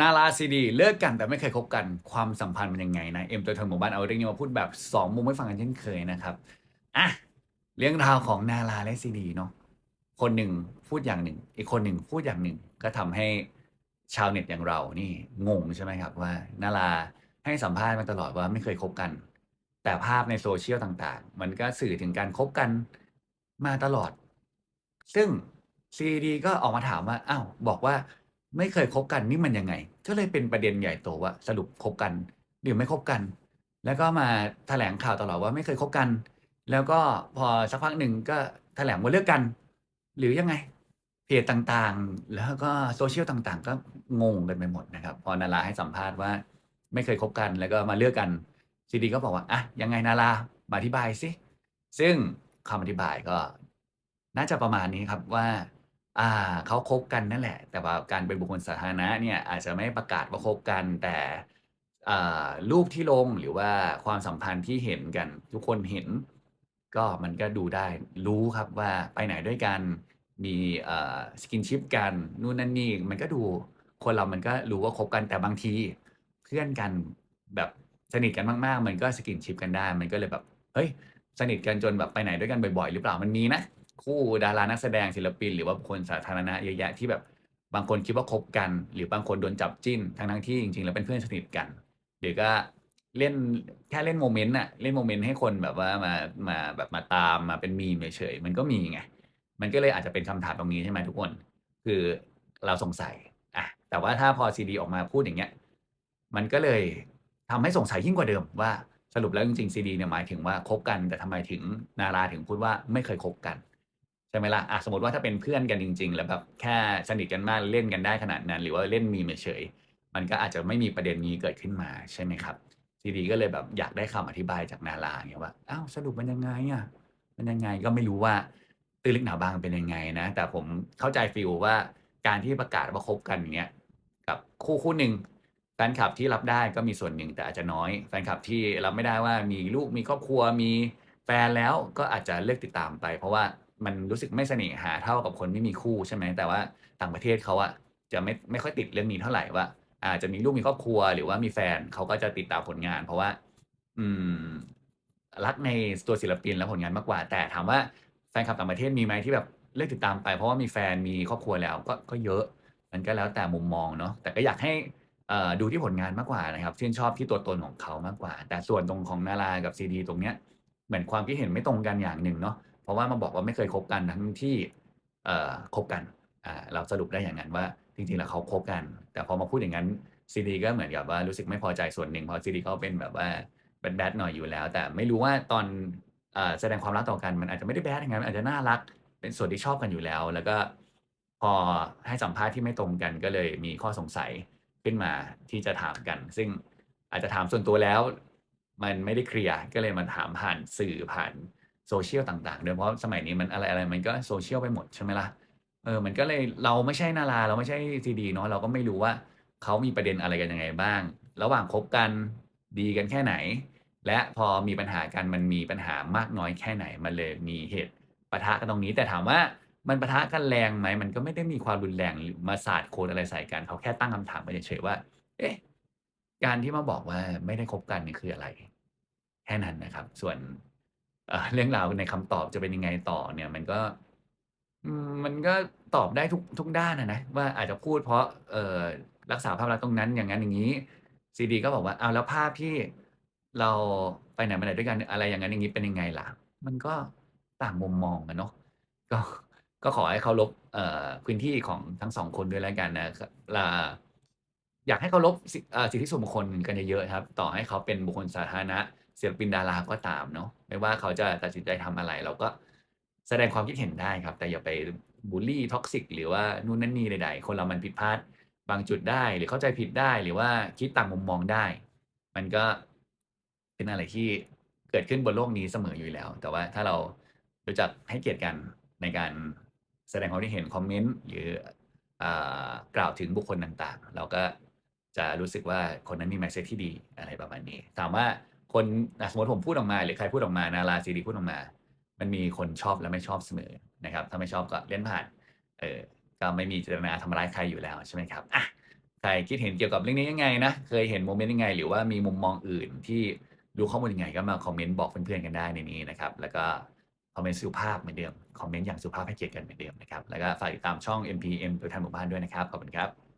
นาราซีดีเลิกกันแต่ไม่เคยคบกันความสัมพันธ์มันยังไงนะ เอ็มตัวเธอหมู่บ้านเอาเรื่องนี้มาพูดแบบสองมุมให้ฟังกันเช่นเคยนะครับอะเรื่องราวของนาราและซีดีเนาะคนหนึ่งพูดอย่างหนึ่ง อีกคนหนึ่งพูดอย่างหนึ่ง ก็ทำให้ชาวเน็ตอย่างเรานี่งงใช่ไหมครับว่านาราให้สัมภาษณ์มาตลอดว่าไม่เคยคบกัน แต่ภาพในโซเชียลต่างๆ มันก็สื่อถึงการคบกันมาตลอด ซึ่งซีดีก็ออกมาถามว่าอ้าวบอกว่า ไม่เคยคบกันนี่มันยังไงก็เลยเป็นประเด็นใหญ่โตว่าสรุปคบกันหรือไม่คบกัน แล้วก็มาแถลงข่าวตลอดว่าไม่เคยคบกัน แล้วก็พอสักพักหนึ่งก็แถลงว่าเลิกกัน หรือยังไงเพจต่างๆ แล้วก็โซเชียลต่างๆ ก็งงกันไปหมดนะครับ พอนาราให้สัมภาษณ์ว่า ไม่เคยคบกันแล้วก็มาเลือกกันซีดีก็บอกว่าอะยังไงนารามาอธิบายสิซึ่งคำอธิบายก็ น่าจะประมาณนี้ครับว่า อ่าเขาคบกันนั่นแหละ แต่ว่าการเป็นบุคคลสาธารณะเนี่ยอาจจะไม่ประกาศว่าคบกันแต่อ่ารูปที่ลงหรือว่าความสัมพันธ์ที่เห็นกัน ทุกคนเห็น ก็มันก็ดูได้รู้ครับว่าไปไหนด้วยกันมีเอ่อ skinship กันนู่นนั่นนี่มันก็ดูคนเรามันก็รู้ว่าคบกันแต่บางที เพื่อนกันแบบสนิทกันมากๆ มันก็ skinship กันได้ มันก็เลยแบบเฮ้ย สนิทกันจนแบบไปไหนด้วยกันบ่อยๆ หรือเปล่ามันมีนะ คู่ดารานักแสดงศิลปิน หรือว่าคคลสาธารณะเยอะแยะที่แบบบางคนคิดว่าคบกัน หรือบางคนโดนจับจิ้นทั้งๆที่จริงๆแล้วเป็นเพื่อนสนิทกัน หรือก็เล่นแค่เล่นโมเมนต์น่ะเล่นโมเมนต์ให้คนแบบว่ามามาแบบมาตามมาเป็น meme เฉยๆมันก็มีไงมันก็เลยอาจจะเป็นคำถามตรงนี้ใช่ไหมทุกคน คือเราสงสัยอะแต่ว่าถ้าพอซีดีออกมาพูดอย่างเงี้ยมันก็เลยทำให้สงสัยยิ่งกว่าเดิมว่าสรุปแล้วจริงๆซีดีเนี่ยหมายถึงว่าคบกันแต่ทำไมถึงนาราถึงพูดว่าไม่เคยคบกัน ใช่ไหมล่ะอะสมมติว่าถ้าเป็นเพื่อนกันจริง ๆ แล้วแบบแค่สนิทกันมากเล่นกันได้ขนาดนั้น หรือว่าเล่น meme เฉยมันก็อาจจะไม่มีประเด็นนี้เกิดขึ้นมาใช่ไหมครับซีดีก็เลยแบบอยากได้คำอธิบายจากนาราอย่างเงี้ยว่าอ้าวสรุปมันยังไงอะมันยังไงก็ไม่รู้ว่าตื้นลึกหนาบางเป็นยังไงนะ แต่ผมเข้าใจฟีลว่าการที่ประกาศว่าคบกันอย่างเงี้ยกับคู่คู่หนึ่งแฟนคลับที่รับได้ก็มีส่วนหนึ่งแต่อาจจะน้อยแฟนคลับที่รับไม่ได้ว่ามีลูกมีครอบครัวมีแฟนแล้วก็อาจจะเลิกติดตามไป เพราะว่า มันรู้สึกไม่เสน่หาเท่ากับคนไม่มีคู่ใช่ไหมแต่ว่าต่างประเทศเขาอะจะไม่ไม่ค่อยติดเรื่องนี้เท่าไหร่ว่า อาจจะมีลูกมีครอบครัวหรือว่ามีแฟนเขาก็จะติดตามผลงาน เพราะว่า อืม รักในตัวศิลปินและผลงานมากกว่า แต่ถามว่าแฟนคลับต่างประเทศมีไหมที่แบบเลิกติดตามไป เพราะว่ามีแฟนมีครอบครัวแล้วก็ก็เยอะ มันก็แล้วแต่มุมมองเนาะแต่ก็อยากให้ดูที่ผลงานมากกว่านะครับชื่นชอบที่ตัวตนของเขามากกว่า แต่ส่วนตรงของนารากับซีดีตรงเนี้ยเหมือนความคิดเห็นไม่ตรงกันอย่างหนึ่งเนาะ เพราะว่ามาบอกว่าไม่เคยคบกันทั้งที่เอ่อคบกันอ่าเราสรุปได้อย่างงั้นว่าจริงๆแล้วเขาคบกัน แต่พอมาพูดอย่างงั้นซีดีก็เหมือนกับว่ารู้สึกไม่พอใจส่วนหนึ่งเพราะซีดีเขาเป็นแบบว่าแบดๆหน่อยอยู่แล้ว แต่ไม่รู้ว่าตอนแสดงความรักต่อกันมันอาจจะไม่ได้แบดอย่างงั้นมันอาจจะน่ารักเป็นส่วนที่ชอบกันอยู่แล้ว แล้วก็พอให้สัมภาษณ์ที่ไม่ตรงกันก็เลยมีข้อสงสัยขึ้นมาที่จะถามกัน ซึ่งอาจจะถามส่วนตัวแล้ว มันไม่ได้เคลียร์ก็เลยมาถามผ่านสื่อผ่าน โซเชียลต่างๆด้วยเพราะสมัยนี้มันอะไรๆมันก็โซเชียลไปหมดใช่ไหมล่ะเออมันก็เลยเราไม่ใช่นาราเราไม่ใช่ซีดีเนาะเราก็ไม่รู้ว่าเขามีประเด็นอะไรกันยังไงบ้าง ระหว่างคบกันดีกันแค่ไหน และพอมีปัญหากันมันมีปัญหามากน้อยแค่ไหนมันเลยมีเหตุปะทะกันตรงนี้ แต่ถามว่ามันปะทะกันแรงไหมมันก็ไม่ได้มีความรุนแรงหรือมาสาดโคลนอะไรใส่กันเขาแค่ตั้งคำถามกันเฉยๆว่า เอ๊ะการที่มาบอกว่าไม่ได้คบกันนี่คืออะไร แค่นั้นนะครับ ส่วน เรื่องราวในคำตอบจะเป็นยังไงต่อเนี่ย มันก็มันก็ตอบได้ทุกทุกด้านอะนะว่าอาจจะพูดเพราะเออรักษาภาพลักษณ์ตรงนั้นอย่างงั้นอย่างงี้ซีดีก็บอกว่าเอาแล้วภาพที่เราไปไหนมาไหนด้วยกันอะไรอย่างงั้นอย่างงี้เป็นยังไงล่ะ มันก็ต่างมุมมองอะเนาะก็ก็ขอให้เคารพเอ่อพื้นที่ของทั้ง2คนด้วยแล้วกันนะครับอ่าอยากให้เคารพสิอ่าสิทธิส่วนบุคคลกันเยอะๆครับ ต่อให้เขาเป็นบุคคลสาธารณะ ศิลปินดาราก็ตามเนาะไม่ว่าเขาจะตัดสินใจทำอะไร เราก็แสดงความคิดเห็นได้ครับ แต่อย่าไปบุลลี toxic หรือว่านู่นนั่นนี่ใดๆคนเรามันผิดพลาดบางจุดได้หรือเข้าใจผิดได้หรือว่าคิดต่างมุมมองได้ มันก็เป็นอะไรที่เกิดขึ้นบนโลกนี้เสมออยู่แล้ว แต่ว่าถ้าเรารู้จักให้เกียรติกันในการแสดงความคิดเห็นคอมเมนต์หรืออกล่าวถึงบุคคลต่างๆ เราก็จะรู้สึกว่าคนนั้นมี mindset ที่ดีอะไรประมาณนี้ถามว่า คนสมมติผมพูดออกมา หรือใครพูดออกมานาราซีดีพูดออกมา มันมีคนชอบและไม่ชอบเสมอนะครับ ถ้าไม่ชอบก็เลื่อนผ่าน เออก็ไม่มีเจตนาทำร้ายใครอยู่แล้วใช่ไหมครับอะใครคิดเห็นเกี่ยวกับเรื่องนี้ยังไงนะ เคยเห็นโมเมนต์ยังไง หรือว่ามีมุมมองอื่นที่ดูข้อมูลยังไงก็มาคอมเมนต์บอกเพื่อนๆกันได้ในนี้นะครับ แล้วก็คอมเมนต์สุภาพเหมือนเดิม คอมเมนต์อย่างสุภาพให้เกียรติกันเหมือนเดิมนะครับ แล้วก็ฝากติดตามช่อง MPM ตัวแทนหมู่บ้านด้วยนะครับ ขอบคุณครับ